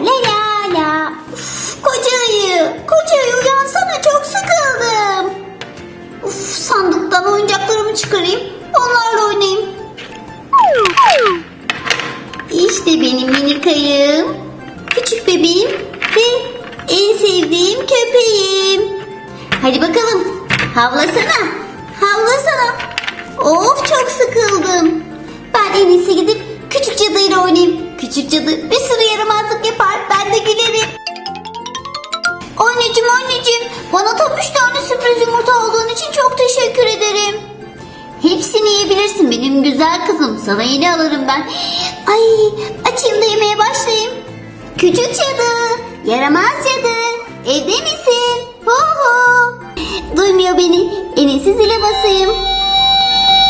la la la la. Uf, koca ayı, koca ayı uyansana çok sıkıldım. Uf, sandıktan oyuncaklarımı çıkarayım, onlarla oynayayım. İşte benim minik ayım, küçük bebeğim ve en sevdiğim köpeğim. Hadi bakalım, havlasana, havlasana. Of çok sıkıldım. Ben en iyisi gidip küçük cadıyla oynayayım. Küçük cadı bir sürü yaramazlık yapar, ben de gülerim. Anneciğim anneciğim bana tam tane sürpriz yumurta olduğun için çok teşekkür ederim. Hepsini yiyebilirsin benim güzel kızım. Sana yeni alırım ben. Ay açayım da yemeye başlayayım. Küçük cadı, yaramaz cadı. Evde misin? Hu hu. Duymuyor beni. En iyisi zile basayım.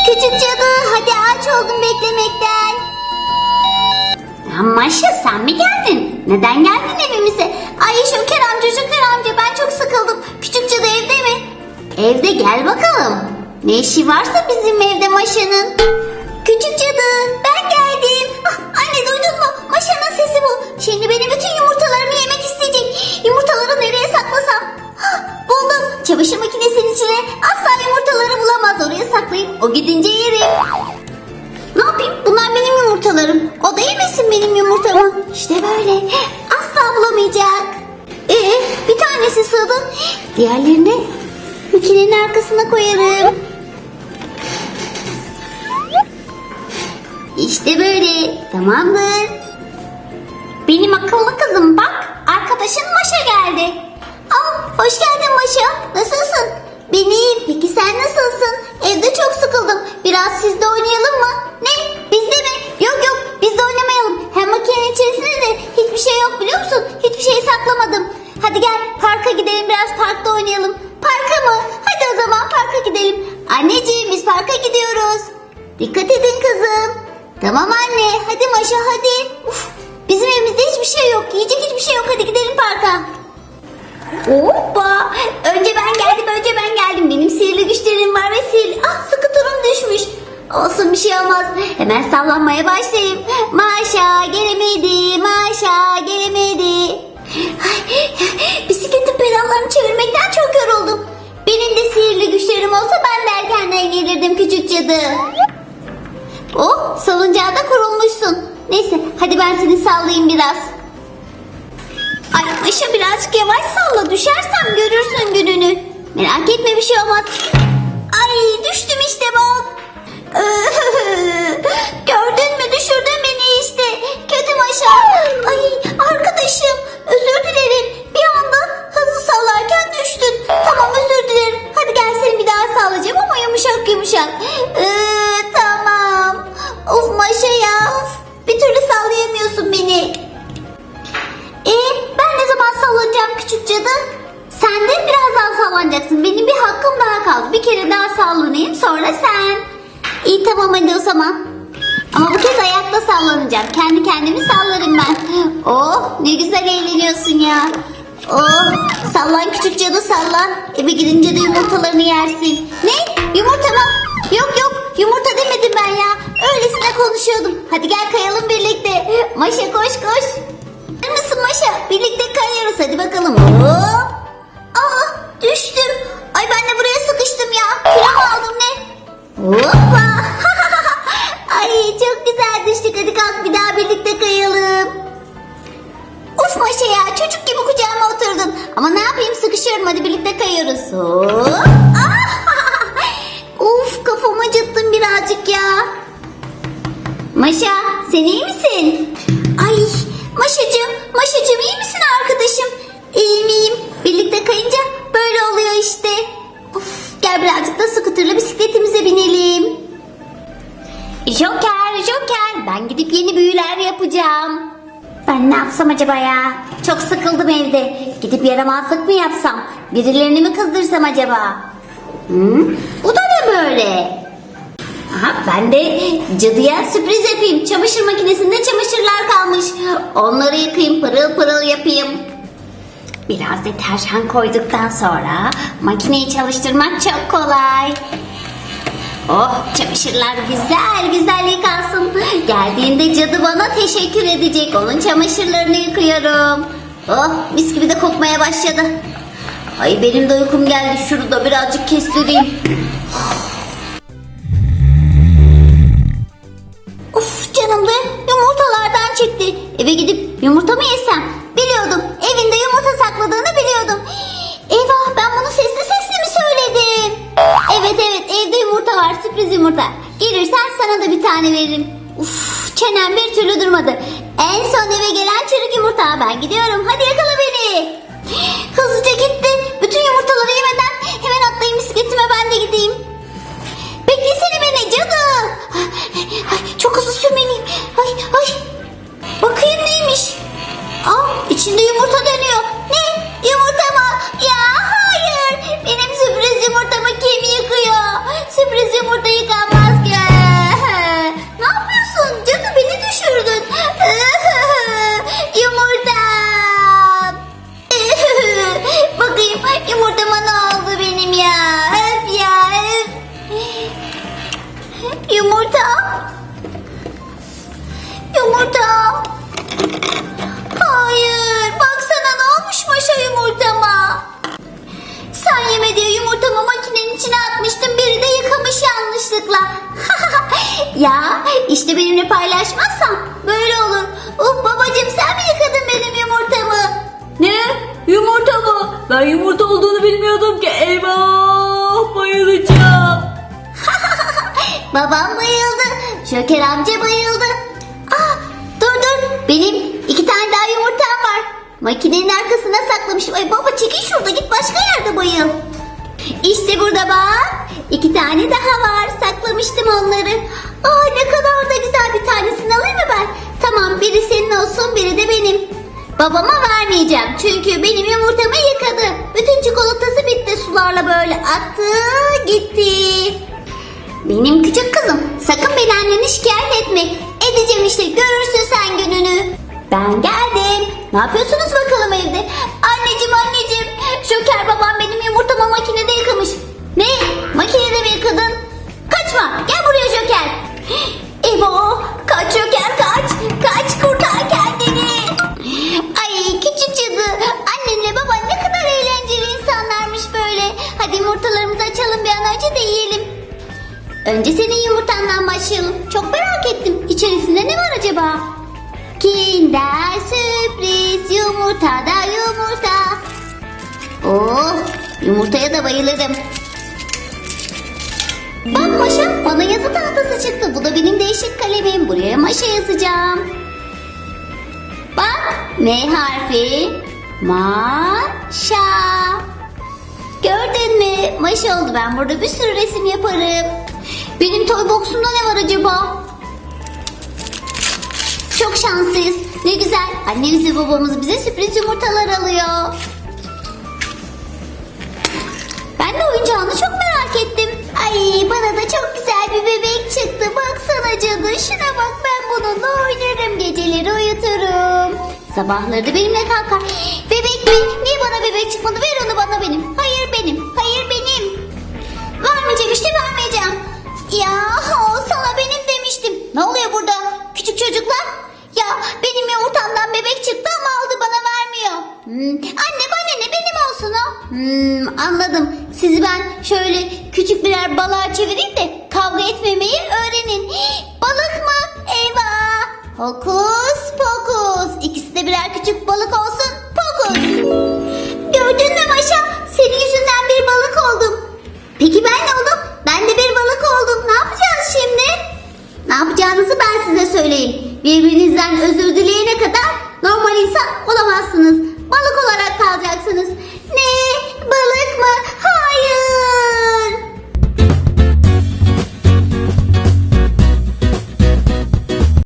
Küçük cadı hadi aç oldum beklemekten. Maşa sen mi geldin? Neden geldin evimize? Ay Şoker amca Şoker amca ben çok sıkıldım. Küçük cadı evde mi? Evde gel bakalım. Ne işi varsa bizim evde Maşa'nın. İşte böyle. Asla bulamayacak. Ee, bir tanesi sığdı. Diğerlerini makinenin arkasına koyarım. İşte böyle. Tamamdır. Benim akıllı kızım bak. Biraz parkta oynayalım. Parka mı? Hadi o zaman parka gidelim. Anneciğim biz parka gidiyoruz. Dikkat edin kızım. Tamam anne. Hadi Maşa hadi. Uf, bizim evimizde hiçbir şey yok. Yiyecek hiçbir şey yok. Hadi gidelim parka. Hoppa! Önce ben geldim, önce ben geldim. Benim sihirli güçlerim var ve sihirli... Ah sıkıntım düşmüş. Olsun bir şey olmaz. Hemen sallanmaya başlayayım. Maşa gelemedi, Maşa gelemedi. Ay, bisikletin pedallarını çevirmekten çok yoruldum. Benim de sihirli güçlerim olsa ben de erkenden gelirdim küçük cadı. Oh salıncağa da kurulmuşsun. Neyse hadi ben seni sallayayım biraz. Ay Ayşe birazcık yavaş salla düşersem görürsün gününü. Merak etme bir şey olmaz. Ay düştüm işte bak. Gördün mü düşürdün sallanayım sonra sen. İyi tamam hadi o zaman. Ama bu kez ayakta sallanacağım. Kendi kendimi sallarım ben. Oh ne güzel eğleniyorsun ya. Oh sallan küçük cadı sallan. Eve gidince de yumurtalarını yersin. Ne? Yumurta mı? Yok yok yumurta demedim ben ya. Öylesine konuşuyordum. Hadi gel kayalım birlikte. Maşa koş koş. Hazır mısın Maşa? Birlikte kayıyoruz hadi bakalım. Hop. Aa düştüm. Hoppa. Ay çok güzel düştük. Hadi kalk bir daha birlikte kayalım. Uf Maşa ya çocuk gibi kucağıma oturdun. Ama ne yapayım sıkışıyorum hadi birlikte kayıyoruz. Uf kafamı acıttın birazcık ya. Maşa sen iyi misin? Ay Maşacığım, Maşacığım iyi misin Joker, Joker. Ben gidip yeni büyüler yapacağım. Ben ne yapsam acaba ya? Çok sıkıldım evde. Gidip yaramazlık mı yapsam? Birilerini mi kızdırsam acaba? Hı? Bu da ne böyle? Aha, ben de cadıya sürpriz yapayım. Çamaşır makinesinde çamaşırlar kalmış. Onları yıkayayım, pırıl pırıl yapayım. Biraz deterjan koyduktan sonra makineyi çalıştırmak çok kolay. Oh çamaşırlar güzel güzel yıkansın. Geldiğinde cadı bana teşekkür edecek. Onun çamaşırlarını yıkıyorum. Oh mis gibi de kokmaya başladı. Ay benim de uykum geldi. Şurada birazcık kestireyim. Of canım da yumurtalardan çıktı. Eve gidip yumurta mı yesem? Tane veririm. Uf çenem bir türlü durmadı. En son eve gelen çürük yumurta. Ben gidiyorum hadi yakala makinenin içine atmıştım. Biri de yıkamış yanlışlıkla. ya işte benimle paylaşmazsan böyle olur. Uf babacığım sen mi yıkadın benim yumurtamı? Ne? Yumurta mı? Ben yumurta olduğunu bilmiyordum ki. Eyvah! Bayılacağım. Babam bayıldı. Şoker amca bayıldı. Ah, dur dur. Benim iki tane daha yumurtam var. Makinenin arkasına saklamışım. Tane daha var. Saklamıştım onları. Aa ne kadar da güzel bir tanesini alayım mı ben? Tamam biri senin olsun biri de benim. Babama vermeyeceğim çünkü benim yumurtamı yıkadı. Bütün çikolatası bitti sularla böyle aktı gitti. Benim küçük kızım sakın beni annene şikayet etme. Edeceğim işte görürsün sen gününü. Ben geldim. Ne yapıyorsunuz bakalım evde? Anneciğim anneciğim. Şoker babam benim yumurtamı makinede yıkamış. Ne? Makinede mi yıkadın? Kaçma gel buraya Şoker. Ebo kaç Şoker kaç. Kaç kurtar kendini. Ay küçük cadı. Annenle baban ne kadar eğlenceli insanlarmış böyle. Hadi yumurtalarımızı açalım bir an önce de yiyelim. Önce senin yumurtandan başlayalım. Çok merak ettim. İçerisinde ne var acaba? Kinder sürpriz yumurtada yumurta. Oh yumurtaya da bayılırım. Bak Maşa bana yazı tahtası çıktı. Bu da benim değişik kalemim. Buraya Maşa yazacağım. Bak M harfi. Maşa. Gördün mü? Maşa oldu. Ben burada bir sürü resim yaparım. Benim toy box'umda ne var acaba? Çok şanslıyız. Ne güzel. Annemiz ve babamız bize sürpriz yumurtalar alıyor. Ay bana da çok güzel bir bebek çıktı. Baksana cadı. Şuna bak ben bununla oynarım. Geceleri uyuturum. Sabahları da benimle kalkar. Bebek mi? Niye bana bebek çıkmadı? Ver onu bana benim. Hayır benim. Hayır benim. Vermeyeceğim işte vermeyeceğim. Ya sana benim demiştim. Ne oluyor burada? Küçük çocuklar. Ya benim yumurtamdan bebek çıktı ama aldı bana vermiyor. Hmm, Anne bana ne benim olsun o. Hmm, anladım. Sizi ben şöyle küçük birer balığa çevireyim de kavga etmemeyi öğrenin. Balık mı? Eyvah. Hokus pokus. İkisi de birer küçük balık olsun. Pokus. Gördün mü Maşa? Senin yüzünden bir balık oldum. Peki ben ne oldum? Ben de bir balık oldum. Ne yapacağız şimdi? Ne yapacağınızı ben size söyleyeyim. Birbirinizden özür dileyene kadar normal insan olamazsınız. Balık olarak kalacaksınız.